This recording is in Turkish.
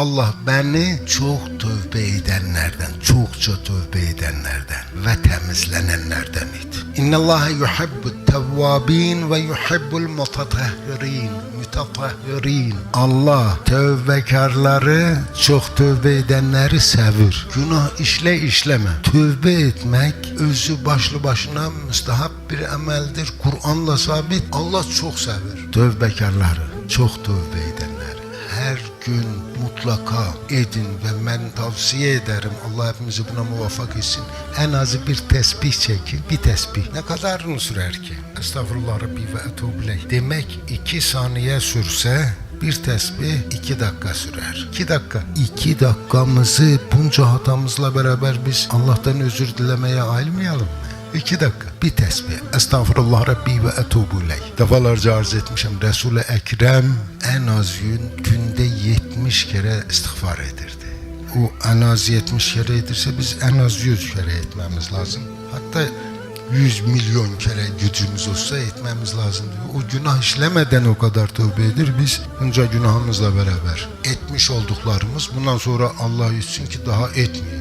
Allah beni çok tövbe edenlerden, çokça tövbe edenlerden ve temizlenenlerden et. İnna Allah yuhibbu tevvabin ve yuhibbul mutatahhirin. Mütatahhirin. Allah tövbekarları, çok tövbe edenleri sevir. Günah işle işleme. Tövbe etmek özü başlı başına müstahap bir emeldir. Kur'an'la sabit. Allah çok sever. Tövbekarları, çok tövbe edenleri. Her gün mutlaka edin ve ben tavsiye ederim. Allah hepimizi buna muvaffak etsin. En azı bir tesbih çekin. Bir tesbih. Ne kadarını sürer ki? Estağfurullah Rabbi ve etûbü Demek iki saniye sürse bir tesbih iki dakika sürer. İki dakika. İki dakikamızı bunca hatamızla beraber biz Allah'tan özür dilemeye ayırmayalım mı? İki dakika. Bir tesbih. Estağfurullah Rabbi ve etubu ileyh. Defalarca arz etmişim. Resul-i Ekrem en az gün günde 70 kere istiğfar edirdi. O en az 70 kere edirse biz en az 100 kere etmemiz lazım. Hatta 100 milyon kere gücümüz olsa etmemiz lazım diyor. O günah işlemeden o kadar tövbe edir. Biz bunca günahımızla beraber etmiş olduklarımız bundan sonra Allah için ki daha etmeyek.